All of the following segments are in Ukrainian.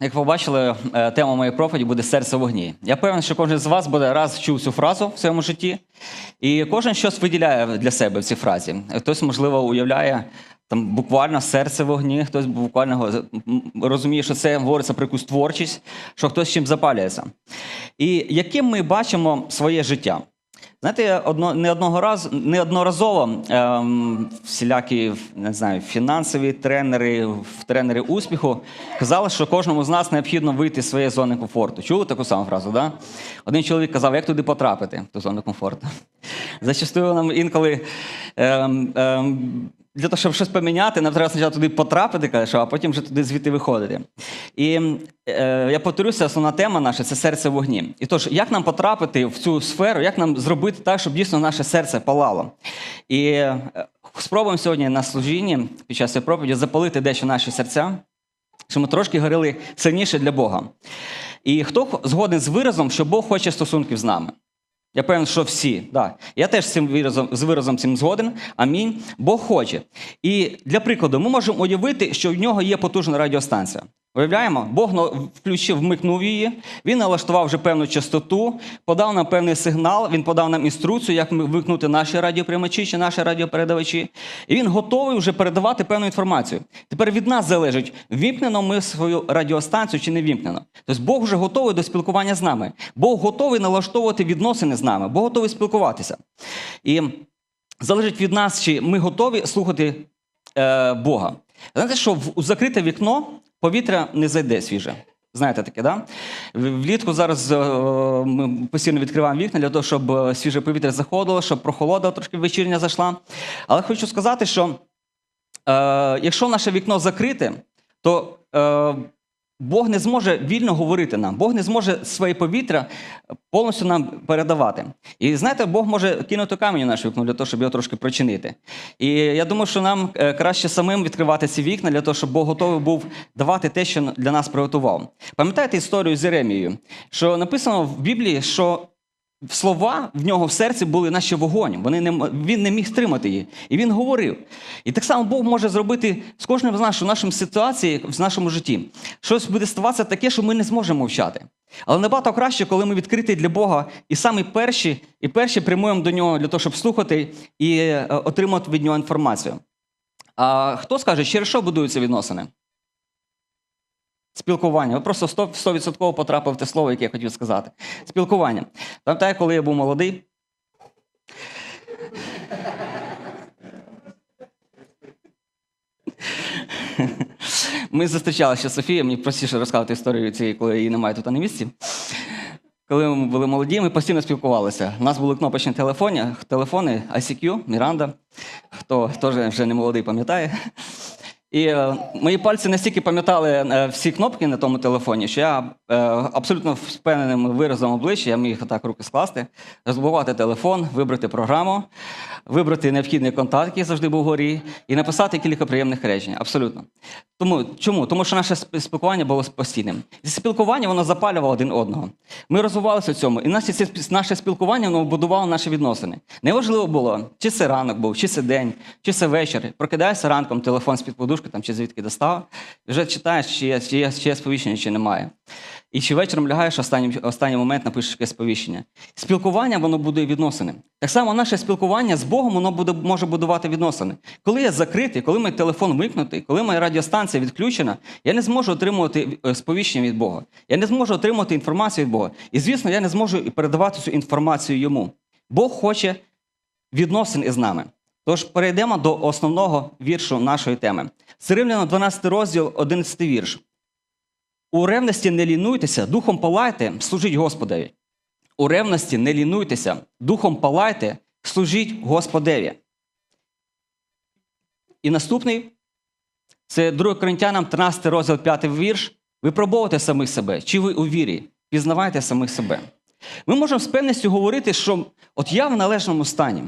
Як ви побачили, е, тема моєї проповіді буде серце в вогні. Я певен, що кожен з вас буде раз чув цю фразу в своєму житті, і кожен щось виділяє для себе в цій фразі. Хтось, можливо, уявляє там буквально серце вогні, хтось буквально розуміє, що це говориться про якусь творчість, що хтось чим запалюється. І яким ми бачимо своє життя? Знаєте, одно, не одного разу, неодноразово ем, всілякі не знаю, фінансові тренери, тренери успіху казали, що кожному з нас необхідно вийти з своєї зони комфорту. Чули таку саму фразу? Да? Один чоловік казав, як туди потрапити, в ту зону комфорту. Зачастую нам інколи ем, ем, для того, щоб щось поміняти, нам треба спочатку туди потрапити, кажеш, а потім вже туди звідти виходити. І е, я повторюся, основна тема наша це серце в вогні. І тож, як нам потрапити в цю сферу, як нам зробити так, щоб дійсно наше серце палало? І е, спробуємо сьогодні на служінні під час цієї проповіді запалити дещо наші серця, щоб ми трошки горили сильніше для Бога. І хто згоден з виразом, що Бог хоче стосунків з нами? Я певен, що всі. Да. Я теж з цим виразом, з виразом цим згоден. Амінь. Бог хоче. І для прикладу, ми можемо уявити, що в нього є потужна радіостанція. Уявляємо, Бог включив, вмикнув її, він налаштував вже певну частоту, подав нам певний сигнал, він подав нам інструкцію, як ми вмикнути наші радіоприймачі чи наші радіопередавачі. І він готовий вже передавати певну інформацію. Тепер від нас залежить, вімкнено ми свою радіостанцію чи не вімкнено. Тобто Бог вже готовий до спілкування з нами. Бог готовий налаштовувати відносини з нами, Бог готовий спілкуватися. І залежить від нас, чи ми готові слухати е, Бога. Знаєте, що в закрите вікно повітря не зайде свіже. Знаєте таке, да? Влітку зараз е, ми постійно відкриваємо вікна для того, щоб е, свіже повітря заходило, щоб прохолода трошки вечірня зайшла. Але хочу сказати, що е, якщо наше вікно закрите, то е, Бог не зможе вільно говорити нам, Бог не зможе своє повітря повністю нам передавати. І знаєте, Бог може кинути камінь у наше вікно для того, щоб його трошки причинити. І я думаю, що нам е, краще самим відкривати ці вікна для того, щоб Бог готовий був давати те, що для нас приготував. Пам'ятаєте історію з Єремією, що написано в Біблії, що слова в нього в серці були наче вогонь. Вони не, він не міг стримати її. І він говорив. І так само Бог може зробити з кожним з нас, в нашому ситуації, в нашому житті. Щось буде ставатися таке, що ми не зможемо мовчати. Але набагато краще, коли ми відкриті для Бога і самі перші, і перші прямуємо до нього для того, щоб слухати і е, отримати від нього інформацію. А хто скаже, через що будуються відносини? Спілкування. Ви просто 100%, 100% потрапив те слово, яке я хотів сказати. Спілкування. Пам'ятаю, коли я був молодий. Ми зустрічалися з Софією, мені простіше розказати історію цієї, коли її немає тут на місці. Коли ми були молоді, ми постійно спілкувалися. У нас були кнопочні телефони, телефони ICQ, Міранда. Хто теж вже не молодий, пам'ятає. І е, мої пальці настільки пам'ятали е, всі кнопки на тому телефоні, що я е, абсолютно впевненим виразом обличчя я міг так руки скласти, розблокувати телефон, вибрати програму, вибрати необхідний контакт, який завжди був вгорі, і написати кілька приємних речень. Абсолютно. Тому чому? Тому що наше спілкування було постійним. Зі спілкування воно запалювало один одного. Ми розвивалися в цьому, і наше, наше спілкування воно будувало наші відносини. Неважливо було, чи це ранок був, чи це день, чи це вечір. Прокидаєшся ранком, телефон з-під подушки там, чи звідки достав, вже читаєш, чи є, чи є, чи є сповіщення, чи немає. І чи вечором лягаєш останній, останній момент, напишеш якесь сповіщення. Спілкування воно будує відносини. Так само наше спілкування з Богом воно буде, може будувати відносини. Коли я закритий, коли мій телефон вимкнутий, коли моя радіостанція відключена, я не зможу отримувати е, сповіщення від Бога. Я не зможу отримувати інформацію від Бога. І звісно, я не зможу передавати цю інформацію йому. Бог хоче відносин із нами. Тож перейдемо до основного віршу нашої теми. Це Римляна 12 розділ, 11 вірш. У ревності не лінуйтеся, духом палайте, служіть Господеві. У ревності не лінуйтеся, духом палайте, служіть Господеві. І наступний це 2 Коринтянам 13 розділ 5 вірш. Випробовуйте самих себе, чи ви у вірі, пізнавайте самих себе. Ми можемо з певністю говорити, що от я в належному стані.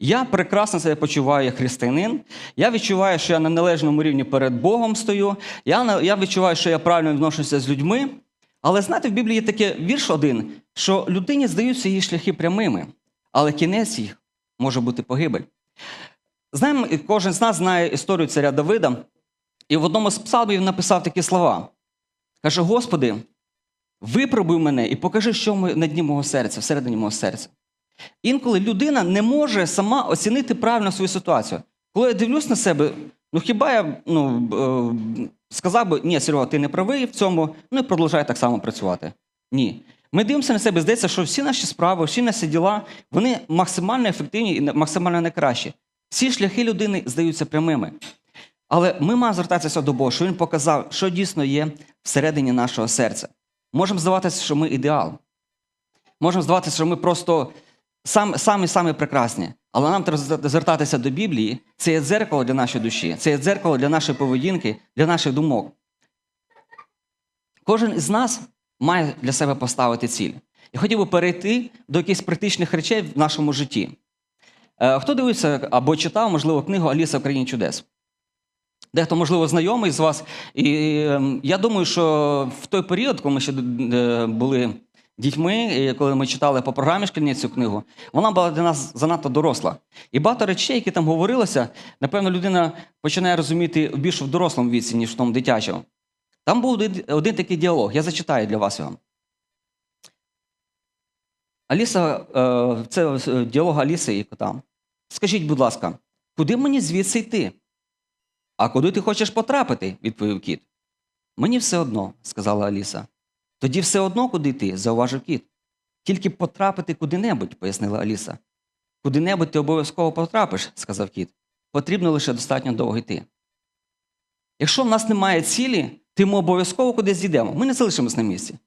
Я прекрасно себе почуваю як християнин. Я відчуваю, що я на належному рівні перед Богом стою. Я, я відчуваю, що я правильно відношуся з людьми. Але знаєте, в Біблії є таке вірш один, що людині здаються її шляхи прямими, але кінець їх може бути погибель. Знаємо, кожен з нас знає історію царя Давида, і в одному з псалмів написав такі слова: Каже: Господи, випробуй мене і покажи, що на дні мого серця, всередині мого серця. Інколи людина не може сама оцінити правильно свою ситуацію. Коли я дивлюсь на себе, ну хіба я ну, е, сказав би, ні, Серега, ти не правий в цьому, ну і продовжай так само працювати. Ні. Ми дивимося на себе, здається, що всі наші справи, всі наші діла, вони максимально ефективні і максимально найкращі. Всі шляхи людини здаються прямими. Але ми маємо звертатися до Бога, що Він показав, що дійсно є всередині нашого серця. Можемо здаватися, що ми ідеал. Можемо здаватися, що ми просто сам- самі самі прекрасні. Але нам треба звертатися до Біблії. Це є дзеркало для нашої душі, це є дзеркало для нашої поведінки, для наших думок. Кожен із нас має для себе поставити ціль. Я хотів би перейти до якихось практичних речей в нашому житті. Е, Хто дивився або читав, можливо, книгу Аліса в країні чудес? Дехто, можливо, знайомий з вас. І ем, я думаю, що в той період, коли ми ще е, були дітьми, коли ми читали по програмі шкільні цю книгу, вона була для нас занадто доросла. І багато речей, які там говорилося, напевно, людина починає розуміти більше в дорослому віці, ніж в тому дитячому. Там був один, один такий діалог. Я зачитаю для вас його. Аліса, е, це е, діалог Аліси і кота. Скажіть, будь ласка, куди мені звідси йти? А куди ти хочеш потрапити? відповів кіт. Мені все одно, сказала Аліса. Тоді все одно куди йти, зауважив кіт. Тільки потрапити куди-небудь, пояснила Аліса. Куди-небудь ти обов'язково потрапиш, сказав кіт. Потрібно лише достатньо довго йти. Якщо в нас немає цілі, то ми обов'язково кудись дійдемо. Ми не залишимось на місці.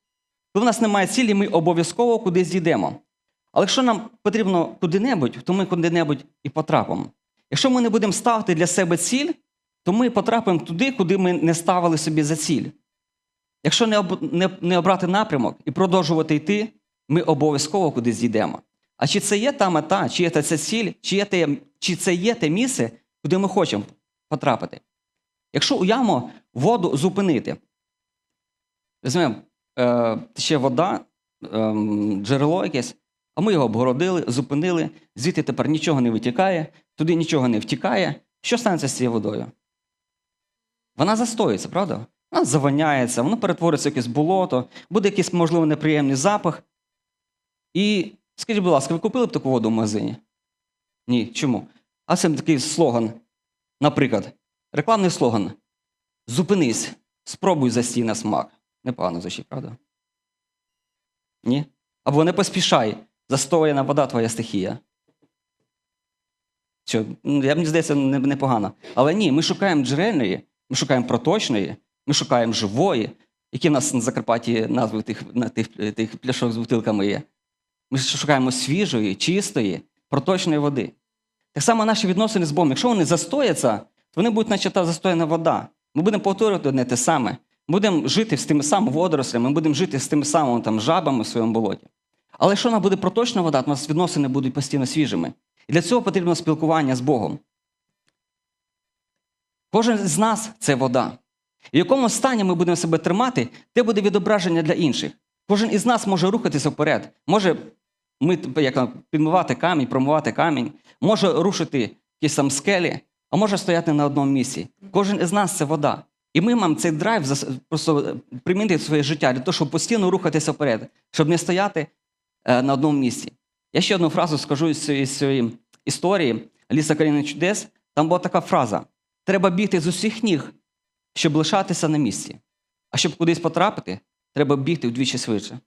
Коли в нас немає цілі, ми обов'язково кудись дійдемо. Але якщо нам потрібно куди-небудь, то ми куди-небудь і потрапимо. Якщо ми не будемо ставити для себе ціль, то ми потрапимо туди, куди ми не ставили собі за ціль. Якщо не, не, не обрати напрямок і продовжувати йти, ми обов'язково кудись зійдемо. А чи це є та мета, чи є ця ціль, чи, є те, чи це є те місце, куди ми хочемо потрапити? Якщо уявимо воду зупинити, візьмемо е, ще вода, е, джерело якесь, а ми його обгородили, зупинили, звідти тепер нічого не витікає, туди нічого не втікає. Що станеться з цією водою? Вона застоїться, правда? Вона заваняється, воно перетвориться в якесь болото, буде якийсь, можливо, неприємний запах. І скажіть, будь ласка, ви купили б таку воду в магазині? Ні. Чому? А це такий слоган. Наприклад, рекламний слоган: Зупинись, спробуй застій на смак. Непогано звучить, правда? Ні? Або не поспішай, застояна вода твоя стихія. Що, ну, я мені здається, непогано. Але ні, ми шукаємо джерельної, ми шукаємо проточної, ми шукаємо живої, які в нас на Закарпатті назви тих, на тих, тих пляшок з бутилками є. Ми шукаємо свіжої, чистої, проточної води. Так само наші відносини з Богом. Якщо вони застояться, то вони будуть, наче та застояна вода. Ми будемо повторювати одне те саме. Будемо жити з тими самими водорослями, ми будемо жити з тими самими там, жабами в своєму болоті. Але якщо вона буде проточна вода, то у нас відносини будуть постійно свіжими. І для цього потрібно спілкування з Богом. Кожен з нас це вода. В якому стані ми будемо себе тримати, те буде відображення для інших. Кожен із нас може рухатися вперед, може мити, як, підмивати камінь, промивати камінь, може рушити якісь там скелі, а може стояти на одному місці. Кожен із нас це вода. І ми маємо цей драйв просто примінити в своє життя для того, щоб постійно рухатися вперед, щоб не стояти е, на одному місці. Я ще одну фразу скажу із цієї, з цієї історії Ліса Каріна чудес. Там була така фраза: треба бігти з усіх ніг, щоб лишатися на місці. А щоб кудись потрапити, треба бігти вдвічі швидше.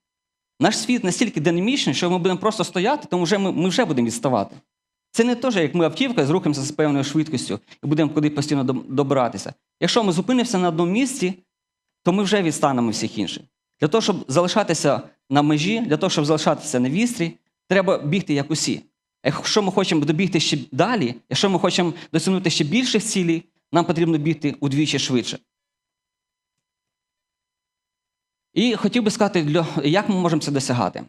Наш світ настільки динамічний, що ми будемо просто стояти, тому вже ми, ми вже будемо відставати. Це не те, як ми автівка рухаємося з певною швидкістю і будемо куди постійно доб- добиратися. Якщо ми зупинимося на одному місці, то ми вже відстанемо всіх інших. Для того, щоб залишатися на межі, для того, щоб залишатися на вістрі, треба бігти як усі. Якщо ми хочемо добігти ще далі, якщо ми хочемо досягнути ще більших цілей, нам потрібно бігти удвічі швидше. І хотів би сказати, як ми можемо це досягати.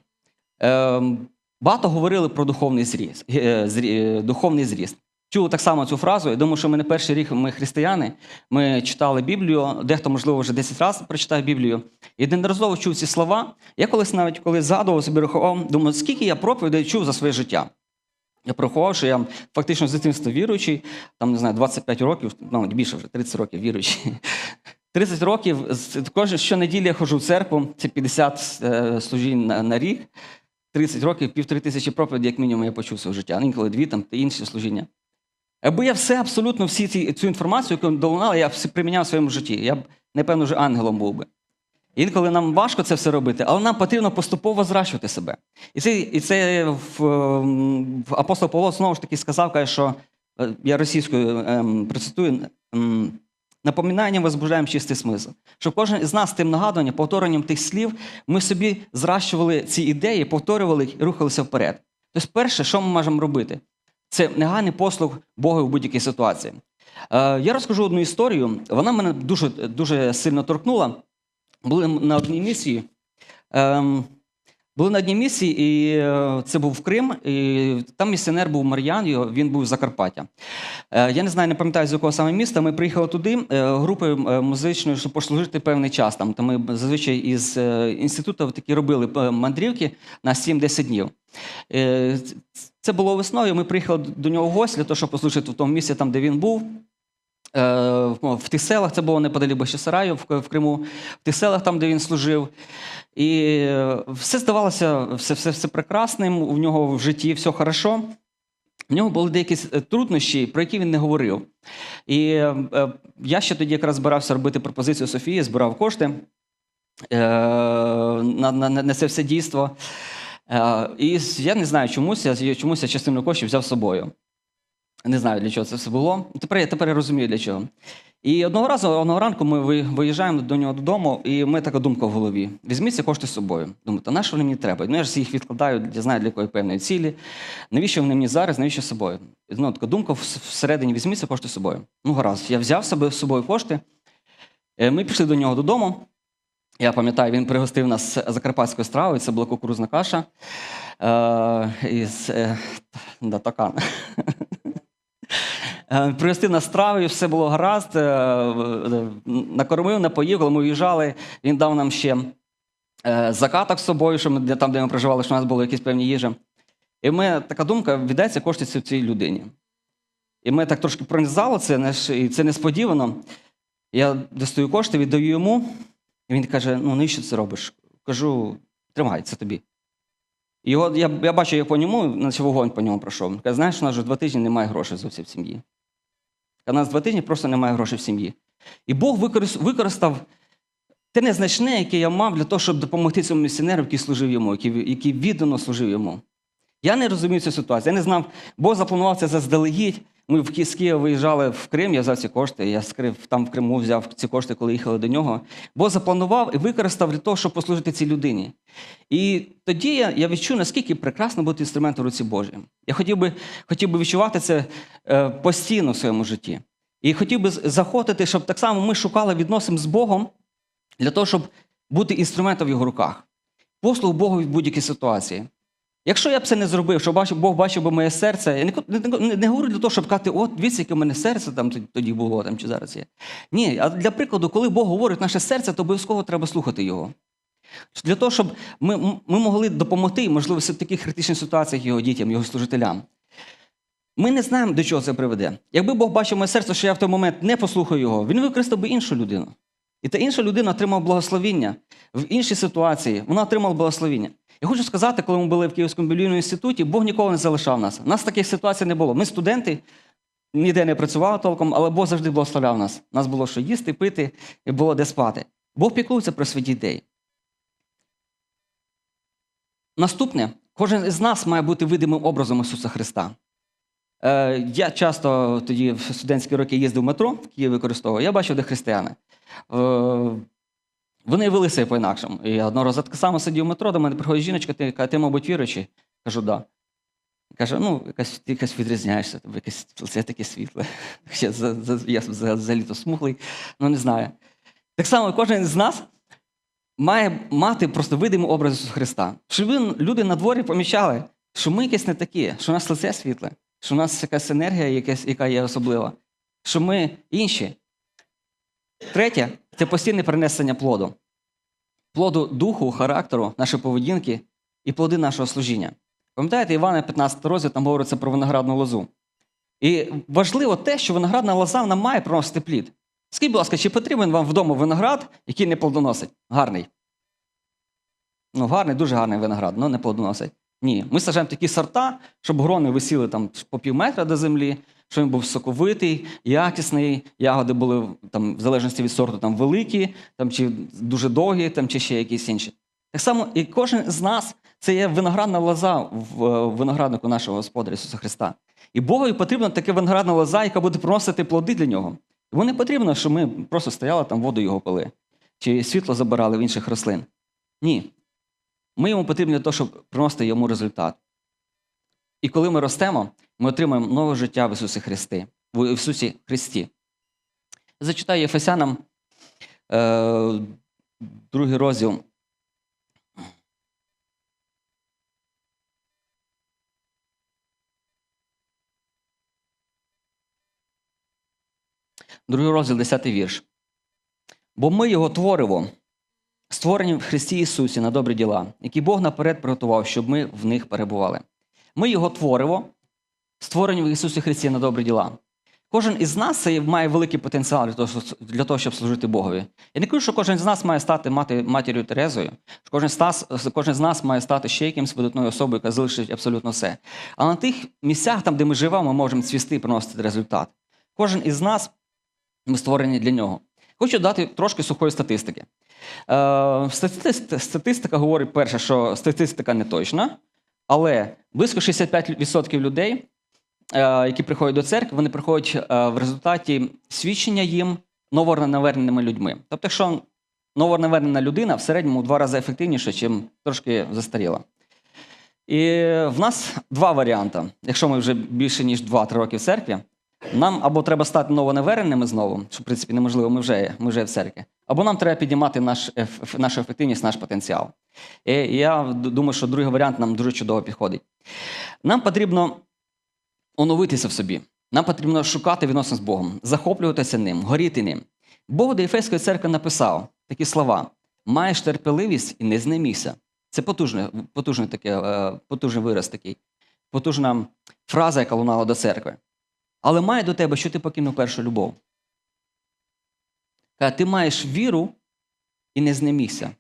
Ем, багато говорили про духовний зріст, е, е, духовний зріст. Чув так само цю фразу. Я думаю, що ми не перший рік ми християни. Ми читали Біблію, дехто, можливо, вже 10 разів прочитав Біблію. І неодноразово чув ці слова. Я колись навіть коли згадував собі рахував, думаю, скільки я проповідей чув за своє життя. Я порахував, що я фактично з дитинства віруючий, там, не знаю, 25 років, ну, більше вже 30 років віруючий. 30 років, кожен щонеділі я ходжу в церкву, це 50 е, служінь на, на рік. 30 років, півтори тисячі проповідей, як мінімум, я почув своє життя. Ну, Інколи дві там та інші служіння. Аби я все абсолютно всі ці, цю інформацію, яку долунала, я все приміняв в своєму житті. Я б, напевно, вже ангелом був би. Інколи нам важко це все робити, але нам потрібно поступово зращувати себе. І це, і це в, в апостол Павло знову ж таки сказав, каже, що е, я російською ем, процитую. ем, Напоминанням возбуждаємо чистий смисл. Щоб кожен із нас тим нагадуванням, повторенням тих слів, ми собі зращували ці ідеї, повторювали і рухалися вперед. Тобто, перше, що ми можемо робити, це негайний послуг Богу в будь-якій ситуації. Е, я розкажу одну історію. Вона мене дуже, дуже сильно торкнула. Були на одній місії. Ем, були на одній місії, і е, це був Крим. І там місіонер був Мар'ян, він був з Закарпаття. Е, Я не знаю, не пам'ятаю, з якого саме міста. Ми приїхали туди е, групою е, музичною, щоб послужити певний час. Там, ми зазвичай із інституту такі робили мандрівки на 7-10 днів. Це було весною. Ми приїхали до нього в гості для того, щоб послужити в тому місці, там, де він був. Е, в- тих селах, це було неподалік Башісараю, в Криму, в тих селах, там, де він служив. І е, все здавалося, все, все, все прекрасним, у нього в житті все хорошо. В нього були деякі е, труднощі, про які він не говорив. І я ще тоді якраз збирався робити пропозицію Софії, збирав кошти на, на, на це все дійство. І я не знаю, чомусь я, чомусь я частину коштів взяв з собою. Не знаю, для чого це все було. Тепер, я- тепер я розумію, для чого. І одного разу, одного ранку ми виїжджаємо до нього додому, і мене така думка в голові: візьміть ці кошти з собою. Думаю, та на що вони мені треба? Ну, я ж їх відкладаю, я знаю для якої певної цілі. Навіщо вони мені зараз, навіщо з собою? І знову така думка всередині візьміть ці кошти з собою. Ну, гаразд, я взяв себе з собою кошти. Е, Ми пішли до нього додому. Я пам'ятаю, він пригостив нас закарпатською стравою, це була кукурузна каша е, із е, Е, Пригостив нас стравою, все було гаразд. е, е, Накормив, напоїв, коли ми уїжджали, він дав нам ще закаток з собою, що ми там, де ми проживали, що у нас були якісь певні їжі. І в така думка віддається кошти цій- людині. І мене так трошки пронизало це, і це несподівано. Я достаю кошти, віддаю йому, і він каже: ну навіщо це робиш? Кажу, тримай, це тобі. І Його, я, я бачу, як по ньому, наче вогонь по ньому пройшов. Каже, знаєш, у нас вже два тижні немає грошей зовсім в сім'ї. У нас два тижні просто немає грошей в сім'ї. І Бог використ- використав те незначне, яке я мав для того, щоб допомогти цьому місіонеру, який служив йому, який, який віддано служив йому. Я не розумів цю ситуацію. Я не знав, Бог запланував це заздалегідь. Ми в з виїжджали в Крим, я взяв ці кошти. Я там в Криму, взяв ці кошти, коли їхали до нього. Бог запланував і використав для того, щоб послужити цій людині. І тоді я, я відчув, наскільки прекрасно бути інструментом в руці Божій. Я хотів би, хотів би відчувати це е, постійно в своєму житті. І хотів би з- заходити, щоб так само ми шукали відносин з Богом для того, щоб бути інструментом в його руках. Послуг Богу в будь-якій ситуації. Якщо я б це не зробив, що бачив, Бог бачив би моє серце, я не, не, не, не говорю для того, щоб казати, от дивіться, яке в мене серце там тоді було там, чи зараз є. Ні, а для прикладу, коли Бог говорить наше серце, то обов'язково треба слухати його. Для того, щоб ми, ми могли допомогти, можливо, в таких критичних ситуаціях його дітям, його служителям. Ми не знаємо, до чого це приведе. Якби Бог бачив моє серце, що я в той момент не послухаю його, він використав би іншу людину. І та інша людина отримала благословіння в іншій ситуації. Вона отримала благословіння. Я хочу сказати, коли ми були в Київському біблійному інституті, Бог ніколи не залишав нас. У нас таких ситуацій не було. Ми студенти, ніде не працювали толком, але Бог завжди благословляв нас. Нас було що їсти, пити, і було де спати. Бог піклується про свої дітей. Наступне, кожен із нас має бути видимим образом Ісуса Христа. Е, я часто тоді в студентські роки їздив в метро в Києві використовував, я бачив, де християни. Е, вони вели себе по-інакшому. І одного разу так само сидів в метро, до мене приходить жіночка, ти, каже, ти мабуть, віруючий? Кажу, да. Каже, ну, якась, ти якась відрізняєшся, тебе якесь лице таке світле. Я, за, за, я взагалі то смуглий, ну не знаю. Так само кожен з нас має мати просто видимий образ Ісуса Христа. Щоб люди на дворі помічали, що ми якесь не такі, що у нас лице світле, що у нас якась енергія, яка є особлива, що ми інші. Третє це постійне принесення плоду. Плоду духу, характеру, нашої поведінки і плоди нашого служіння. Пам'ятаєте, Івана 15 розділ там говориться про виноградну лозу. І важливо те, що виноградна лоза вона має приносити плід. Скажіть, будь ласка, чи потрібен вам вдома виноград, який не плодоносить? Гарний. Ну, гарний, дуже гарний виноград, але не плодоносить. Ні. Ми сажаємо такі сорта, щоб грони висіли там по пів метра до землі, щоб він був соковитий, якісний, ягоди були там, в залежності від сорту там, великі, там, чи дуже довгі, там, чи ще якісь інші. Так само, і кожен з нас це є виноградна лоза в е, винограднику нашого Господа Ісуса Христа. І Богові потрібна така виноградна лоза, яка буде приносити плоди для нього. Йому не потрібно, щоб ми просто стояли там, воду його пили, чи світло забирали в інших рослин. Ні. Ми йому потрібні для того, щоб приносити йому результат. І коли ми ростемо, ми отримаємо нове життя в Ісусі Христі, в Ісусі Христі. Зачитаю Єфесянам е, другий розділ. Другий розділ, 10 вірш. Бо ми його творимо, створені в Христі Ісусі на добрі діла, які Бог наперед приготував, щоб ми в них перебували. Ми його творимо, створені в Ісусі Христі на добрі діла. Кожен із нас має великий потенціал для того, щоб- служити Богові. Я не кажу, що кожен з нас має стати мати, матір'ю Терезою, що кожен з, нас, кожен з нас має стати ще якимсь видатною особою, яка залишить абсолютно все. А на тих місцях, там, де ми живемо, ми можемо цвісти і приносити результат. Кожен із нас ми створені для нього. Хочу дати трошки сухої статистики. Е, стати- статистика говорить, перше, що статистика не точна, але близько 65% людей, е, які приходять до церкви, вони приходять е, в результаті свідчення їм новонаверненими людьми. Тобто, якщо новонавернена людина в середньому в два рази ефективніша, ніж трошки застаріла. І в нас два варіанти. Якщо ми вже більше ніж 2-3 роки в церкві, нам або треба стати новонавереними знову, що в принципі неможливо, ми вже, ми вже в церкві, або нам треба піднімати наш, нашу ефективність, наш потенціал. І я думаю, що другий варіант нам дуже чудово підходить. Нам потрібно оновитися в собі. Нам потрібно шукати відносин з Богом, захоплюватися ним, горіти ним. Бог до Єфейської церкви написав такі слова: маєш терпеливість і не знемігся. Це потужне, потужне таке, е, потужний вираз такий, потужна фраза, яка лунала до церкви. Але має до тебе, що ти покинув першу любов. Каже, ти маєш віру і не знемігся.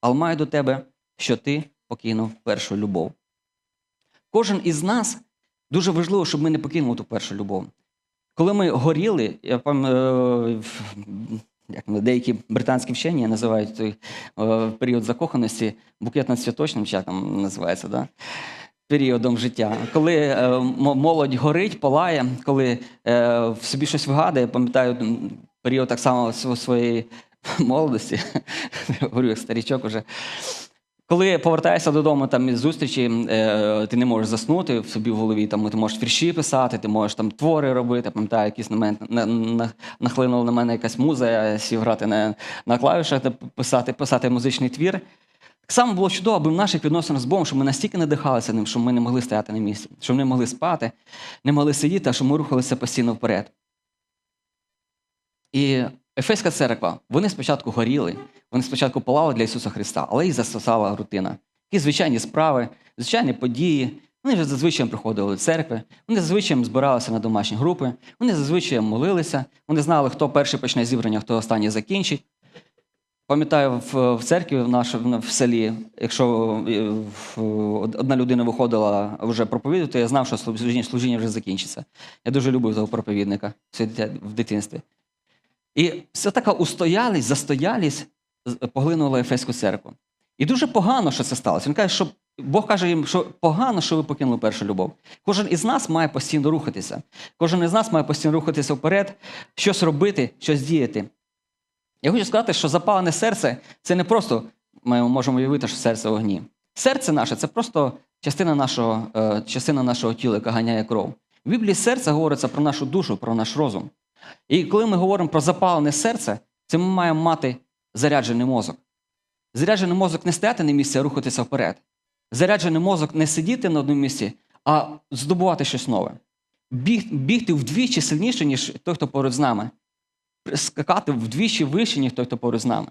Але має до тебе, що ти покинув першу любов. Кожен із нас дуже важливо, щоб ми не покинули ту першу любов. Коли ми горіли, я пам'ятаю, як деякі британські вчені називають той е, період закоханості букетно-цвіточним, там називається, да? періодом життя. Коли е, молодь горить, палає, коли е, в собі щось вигадує, пам'ятаю період так само св- своєї молодості, говорю як старічок уже. Коли повертаєшся додому там із зустрічі, е, ти не можеш заснути в собі в голові, там ти можеш вірші писати, ти можеш там твори робити. Пам'ятаю, якийсь на, нахлинула на мене якась муза, я сів грати на, на клавішах, писати, писати музичний твір. Так само було чудово, аби в наших відносинах з Богом, що ми настільки надихалися ним, що ми не могли стояти на місці, що ми не могли спати, не могли сидіти, а що ми рухалися постійно вперед. І Ефеська церква, вони спочатку горіли, вони спочатку палали для Ісуса Христа, але їх засосала рутина. Які звичайні справи, звичайні події. Вони вже зазвичай приходили до церкви, вони зазвичай збиралися на домашні групи, вони зазвичай молилися, вони знали, хто перший почне зібрання, хто останній закінчить. Пам'ятаю, в, церкві в нашому в селі, якщо е, одна людина виходила вже проповідувати, я знав, що служіння вже закінчиться. Я дуже любив того проповідника в дитинстві. І вся така устоялість, застоялість поглинула Ефеську церкву. І дуже погано, що це сталося. Він каже, що Бог каже їм, що погано, що ви покинули першу любов. Кожен із нас має постійно рухатися. Кожен із нас має постійно рухатися вперед, щось робити, щось діяти. Я хочу сказати, що запалене серце це не просто ми можемо уявити, що серце в огні. Серце наше це просто частина нашого, е, частина нашого тіла, яка ганяє кров. В Біблії серце говориться про нашу душу, про наш розум. І коли ми говоримо про запалене серце, це ми маємо мати заряджений мозок. Заряджений мозок не стояти на місці, а рухатися вперед. Заряджений мозок не сидіти на одному місці, а здобувати щось нове. Біг, бігти вдвічі сильніше, ніж той, хто поруч з нами. Скакати вдвічі вище, ніж той, хто поруч з нами.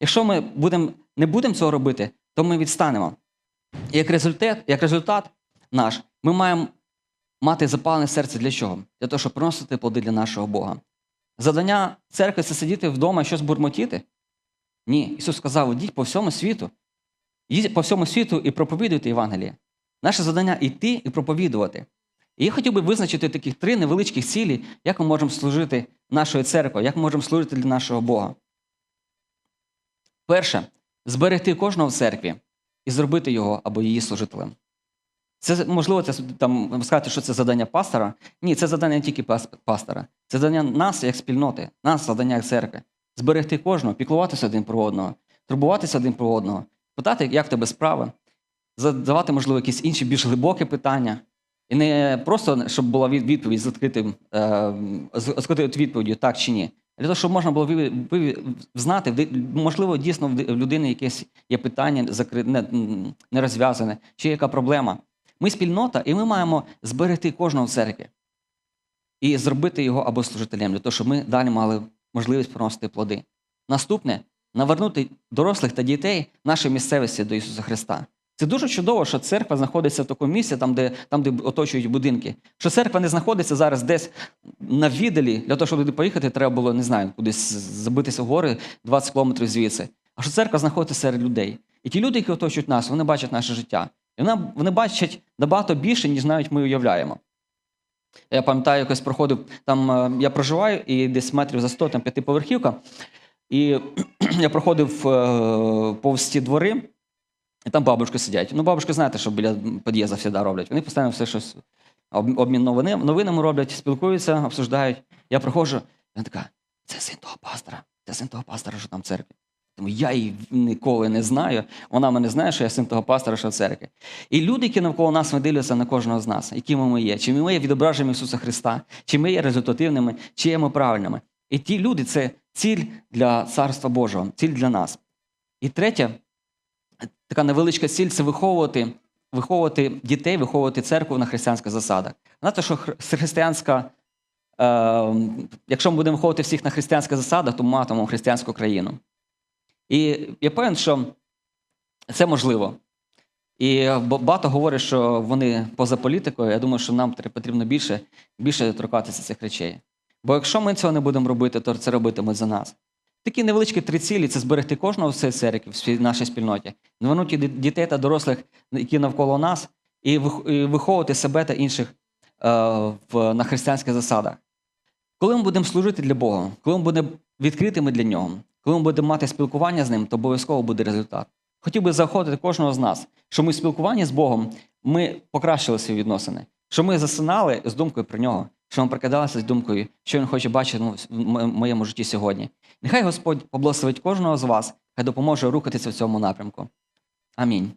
Якщо ми будем, не будемо цього робити, то ми відстанемо. І як результат, як результат наш, ми маємо мати запалене серце для чого? Для того, щоб приносити плоди для нашого Бога. Задання церкви це сидіти вдома і щось бурмотіти? Ні. Ісус сказав: ідіть по всьому світу. Їдьте по всьому світу і проповідуйте Євангеліє. Наше завдання йти і проповідувати. І я хотів би визначити такі три невеличких цілі, як ми можемо служити нашою церквою, як ми можемо служити для нашого Бога. Перше, зберегти кожного в церкві і зробити його або її служителем. Це можливо, це там сказати, що це завдання пастора. Ні, це завдання не тільки пас- пастора. Це завдання нас як спільноти, нас завдання як церкви. Зберегти кожного, піклуватися один про одного, турбуватися один про одного, питати, як в тебе справи, задавати, можливо, якісь інші більш глибокі питання. І не просто, щоб була від- відповідь з відкритим, е, з відкритою відповіддю так чи ні. Для того, щоб можна було знати, можливо, дійсно в людини якесь є питання не, не розв'язане, чи яка проблема. Ми спільнота, і ми маємо зберегти кожного в церкві і зробити його або служителем, для того, щоб ми далі мали можливість приносити плоди. Наступне навернути дорослих та дітей нашої місцевості до Ісуса Христа. Це дуже чудово, що церква знаходиться в такому місці, там, де, там, де оточують будинки. Що церква не знаходиться зараз десь на віддалі, для того, щоб туди поїхати, треба було, не знаю, кудись забитися в гори 20 кілометрів звідси. А що церква знаходиться серед людей. І ті люди, які оточують нас, вони бачать наше життя. І вона, вони бачать набагато більше, ніж навіть ми уявляємо. Я пам'ятаю, якось проходив, там е, я проживаю, і десь метрів за 100, там п'ятиповерхівка. І я проходив е, повз ті двори, і там бабушки сидять. Ну, бабушки, знаєте, що біля під'їзду завжди роблять. Вони постійно все щось обмін новини, новинами роблять, спілкуються, обсуждають. Я проходжу, і вона така: це син того пастора, це син того пастора, що там в церкві. Тому я її ніколи не знаю. Вона мене знає, що я син того пастора, що в церкві. І люди, які навколо нас вони дивляться на кожного з нас, якими ми є, чи ми є відображенням Ісуса Христа, чи ми є результативними, чи є ми правильними. І ті люди це ціль для Царства Божого, ціль для нас. І третє, така невеличка ціль це виховувати, виховувати дітей, виховувати церкву на християнських засадах. Знаєте, що християнська, е, якщо ми будемо виховувати всіх на християнських засадах, то ми матимемо християнську країну. І я певен, що це можливо. І багато говорять, що вони поза політикою. Я думаю, що нам потрібно більше, більше торкатися цих речей. Бо якщо ми цього не будемо робити, то це робитимуть за нас. Такі невеличкі три цілі це зберегти кожного в цій церкві, в нашій спільноті, навернути дітей та дорослих, які навколо нас, і виховувати себе та інших е, на християнських засадах. Коли ми будемо служити для Бога, коли ми будемо відкритими для нього, коли ми будемо мати спілкування з ним, то обов'язково буде результат. Хотів би заходити кожного з нас, що ми в спілкуванні з Богом ми покращили свої відносини, що ми засинали з думкою про нього, що ми прокидалися з думкою, що він хоче бачити в моєму житті сьогодні. Нехай Господь поблагословить кожного з вас, хай допоможе рухатися в цьому напрямку. Амінь.